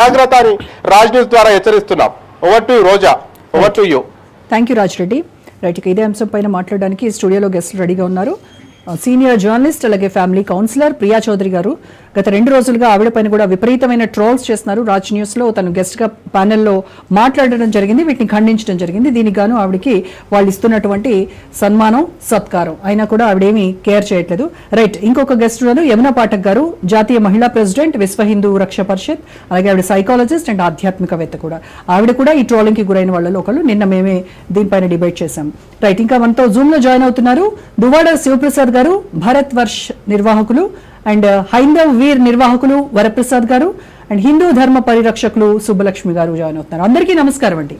జాగ్రత్త అని రాజ్ న్యూస్ ద్వారా హెచ్చరిస్తున్నాం. Over to Roja. Over to you thank you Raj Reddy. Right ఇక ఇదే అంశం పైన మాట్లాడడానికి స్టూడియోలో గెస్ట్లు రెడీగా ఉన్నారు. Uh, సీనియర్ జర్నలిస్ట్ అలాగే ఫ్యామిలీ కౌన్సిలర్ ప్రియా చౌదరి గారు గత రెండు రోజులుగా ఆవిడ పైన కూడా విపరీతమైన ట్రోల్స్ చేస్తున్నారు. రాజ్ న్యూస్లో తను గెస్ట్గా ప్యానెల్లో మాట్లాడడం జరిగింది వీటిని ఖండించడం జరిగింది. దీనికి గాను ఆవిడకి వాళ్ళు ఇస్తున్నటువంటి సన్మానం సత్కారం. అయినా కూడా ఆవిడేమీ కేర్ చేయట్లేదు. రైట్ ఇంకొక గెస్ట్ ఉన్నారు యమునా పాఠక్ గారు జాతీయ మహిళా ప్రెసిడెంట్ విశ్వ హిందూ రక్ష పరిషత్ అలాగే ఆవిడ సైకాలజిస్ట్ అండ్ ఆధ్యాత్మికవేత్త కూడా. ఆవిడ కూడా ఈ ట్రోలింగ్కి గురైన వాళ్ళలో ఒకళ్ళు. నిన్న మేమే దీనిపైన డిబేట్ చేశాం. రైట్ ఇంకా మనతో జూమ్లో జాయిన్ అవుతున్నారు. దువాడ శివప్రసాద్ గారు భారత్ వర్ష్ నిర్వాహకులు. అండ్ హైందవ్ వీర్ నిర్వాహకులు వరప్రసాద్ గారు అండ్ హిందూ ధర్మ పరిరక్షకులు సుబ్బలక్ష్మి గారు జాయిన్ అవుతున్నారు. అందరికీ నమస్కారం అండి.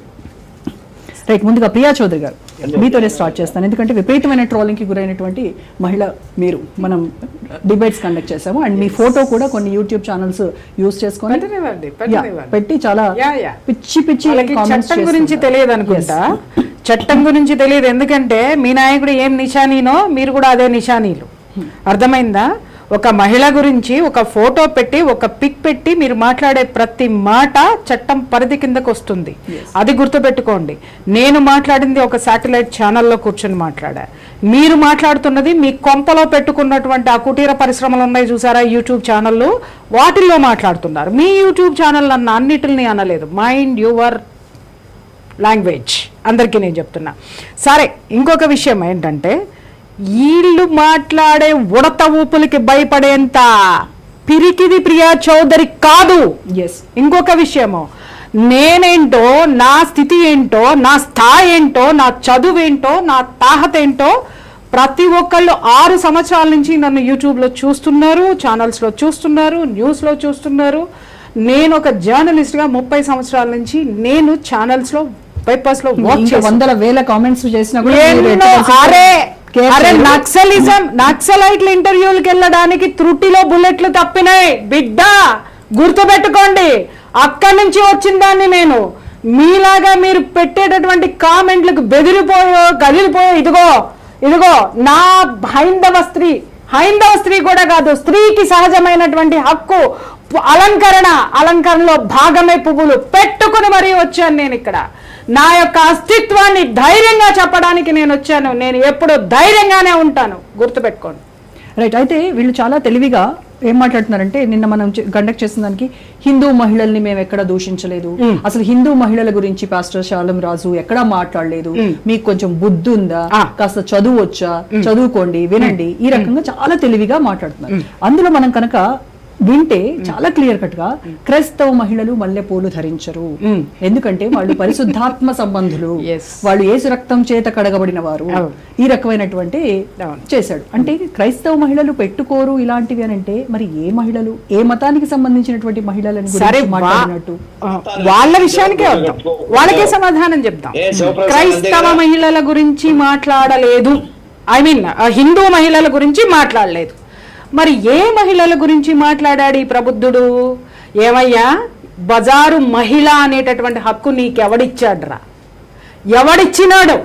రైట్ ముందుగా ప్రియా చౌదరి గారు. మీతోనే స్టార్ట్ చేస్తాను. ఎందుకంటే విపరీతమైన ట్రోలింగ్కి గురైనటువంటి మహిళ మీరు. మనం డిబేట్స్ కండక్ట్ చేసాము అండ్ మీ ఫోటో కూడా కొన్ని యూట్యూబ్ ఛానల్స్ యూస్ చేసుకొని. పెట్టి చాలా. పిచ్చి పిచ్చి చట్టం గురించి. తెలియదు అనుకుంటా? చట్టం గురించి తెలియదు. ఎందుకంటే మీ నాయకుడు ఏం నిశానీనో మీరు కూడా అదే నిశానీలు అర్థమైందా? ఒక మహిళ గురించి ఒక ఫోటో పెట్టి ఒక పిక్ పెట్టి మీరు మాట్లాడే ప్రతి మాట చట్టం పరిధి కిందకు వస్తుంది. అది గుర్తుపెట్టుకోండి. నేను మాట్లాడింది ఒక శాటిలైట్ ఛానల్లో కూర్చొని మాట్లాడా. మీరు మాట్లాడుతున్నది మీ కొంపలో పెట్టుకున్నటువంటి ఆ కుటీర పరిశ్రమలు ఉన్నాయి చూసారా యూట్యూబ్ ఛానళ్ళు? వాటిల్లో మాట్లాడుతున్నారు. మీ యూట్యూబ్ ఛానల్ అన్న అన్నిటిని అనలేదు. మైండ్ యువర్ లాంగ్వేజ్ అందరికీ నేను చెప్తున్నా. సరే ఇంకొక విషయం ఏంటంటే వీళ్ళు మాట్లాడే ఉడత ఊపులకి భయపడేంత పిరికిది ప్రియా చౌదరి కాదు. Yes. ఇంకొక విషయము. నేనేంటో నా స్థితి ఏంటో నా స్థాయి ఏంటో నా చదువు ఏంటో నా తాహత ఏంటో ప్రతి ఒక్కళ్ళు ఆరు సంవత్సరాల నుంచి నన్ను యూట్యూబ్లో చూస్తున్నారు ఛానల్స్లో చూస్తున్నారు న్యూస్లో చూస్తున్నారు. నేను ఒక జర్నలిస్ట్గా ముప్పై సంవత్సరాల నుంచి నేను ఛానల్స్లో పేపర్స్లో వందల వేల కామెంట్స్ చేసినా అరే! అరే. నక్సలిజం నక్సలైట్ల ఇంటర్వ్యూలకు వెళ్ళడానికి త్రుటిలో బుల్లెట్లు తప్పినాయి. బిడ్డ గుర్తుపెట్టుకోండి. అక్కడి నుంచి వచ్చిన దాన్ని నేను. మీలాగా మీరు పెట్టేటటువంటి కామెంట్లకు బెదిరిపోయో కదిలిపోయో ఇదిగో ఇదిగో నా హైందవ స్త్రీ హైందవ స్త్రీ కూడా కాదు స్త్రీకి సహజమైనటువంటి హక్కు అలంకరణ అలంకరణలో భాగమే పువ్వులు పెట్టుకుని మరీ వచ్చాను నేను ఇక్కడ. నా యొక్క అస్తిత్వాన్ని ధైర్యంగా చెప్పడానికి నేను వచ్చాను. నేను ఎప్పుడు ధైర్యంగానే ఉంటాను. గుర్తుపెట్టుకోండి. రైట్ అయితే వీళ్ళు చాలా తెలివిగా ఏం మాట్లాడుతున్నారంటే నిన్న మనం కండక్ట్ చేసిన దానికి హిందూ మహిళల్ని మేము ఎక్కడ దూషించలేదు. అసలు హిందూ మహిళల గురించి పాస్టర్ శాలం రాజు ఎక్కడా మాట్లాడలేదు? మీకు కొంచెం బుద్ధి ఉందా. కాస్త చదువు వచ్చా? చదువుకోండి వినండి. ఈ రకంగా చాలా తెలివిగా మాట్లాడుతున్నారు. అందులో మనం కనుక వింటే చాలా క్లియర్ కట్గా క్రైస్తవ మహిళలు మల్లెపూలు ధరించరు. ఎందుకంటే వాళ్ళు పరిశుద్ధాత్మ సంబంధులు. Yes. వాళ్ళు ఏసు రక్తం చేత కడగబడిన వారు. ఈ రకమైనటువంటి. చేశాడు. అంటే క్రైస్తవ మహిళలు పెట్టుకోరు ఇలాంటివి అని అంటే మరి ఏ మహిళలు ఏ మతానికి సంబంధించినటువంటి మహిళలని మాట్లాడినట్టు? వాళ్ళ విషయానికే వద్దాం. వాళ్ళకే సమాధానం శివప్రసాద్ క్రైస్తవ? మహిళల గురించి మాట్లాడలేదు. ఐ మీన్ హిందూ మహిళల గురించి మాట్లాడలేదు. మరి ఏ మహిళల గురించి మాట్లాడాడు ఈ ప్రబుద్ధుడు? ఏమయ్యా? బజారు మహిళ అనేటటువంటి హక్కు నీకెవడిచ్చాడ్రా? ఎవడిచ్చినాడు?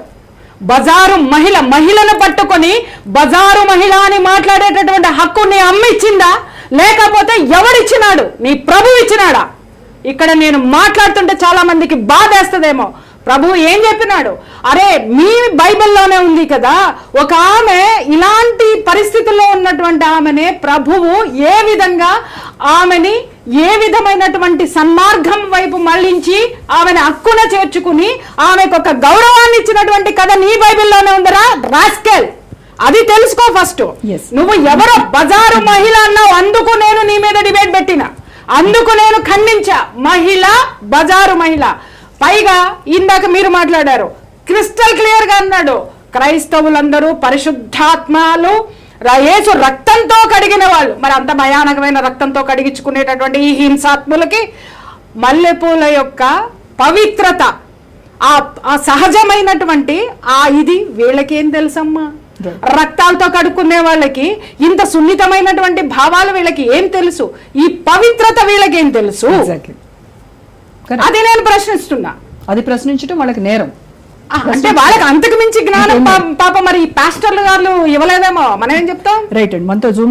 బజారు మహిళ మహిళను పట్టుకొని బజారు మహిళ అని మాట్లాడేటటువంటి హక్కు నీ అమ్మ ఇచ్చిందా? లేకపోతే ఎవడిచ్చినాడు? నీ ప్రభు ఇచ్చినాడా? ఇక్కడ నేను మాట్లాడుతుంటే చాలా మందికి బాధేస్తుందేమో. ప్రభు ఏం చెప్పినాడు? అరే మీ బైబిల్లోనే ఉంది కదా. ఒక ఆమె ఇలాంటి పరిస్థితుల్లో ఉన్నటువంటి ఆమెనే ప్రభువు ఏ విధంగా ఆమెని ఏ విధమైనటువంటి సన్మార్గం వైపు మళ్ళించి ఆమెను హక్కున చేర్చుకుని ఆమెకు ఒక గౌరవాన్ని ఇచ్చినటువంటి కథ నీ బైబిల్లోనే ఉందరా? రాస్కెల్. అది తెలుసుకో ఫస్ట్. నువ్వు ఎవరో బజారు మహిళ అన్నావు అందుకు నేను నీ మీద డిబేట్ పెట్టిన. అందుకు నేను ఖండించా. మహిళ బజారు మహిళ. పైగా ఇందాక మీరు మాట్లాడారు. క్రిస్టల్ క్లియర్గా అన్నాడు. క్రైస్తవులందరూ పరిశుద్ధాత్మాలు. యేసు రక్తంతో కడిగిన వాళ్ళు. మరి అంత భయానకమైన రక్తంతో కడిగించుకునేటటువంటి ఈ హింసాత్ములకి మల్లెపూల యొక్క పవిత్రత ఆ సహజమైనటువంటి ఆ ఇది వీళ్ళకేం తెలుసమ్మా? రక్తాలతో కడుక్కునే వాళ్ళకి ఇంత సున్నితమైనటువంటి భావాలు వీళ్ళకి ఏం తెలుసు? ఈ పవిత్రత వీళ్ళకి తెలుసు? అది నేను ప్రశ్నిస్తున్నా. అది ప్రశ్నించడం వాళ్ళకి నేరం. అంటే వాళ్ళకి అంతకు మించి జ్ఞానం పాప మరి పాస్టర్లు గారు ఇవ్వలేదేమో. మనం ఏం చెప్తాం? రైట్ అండి. మనతో జూమ్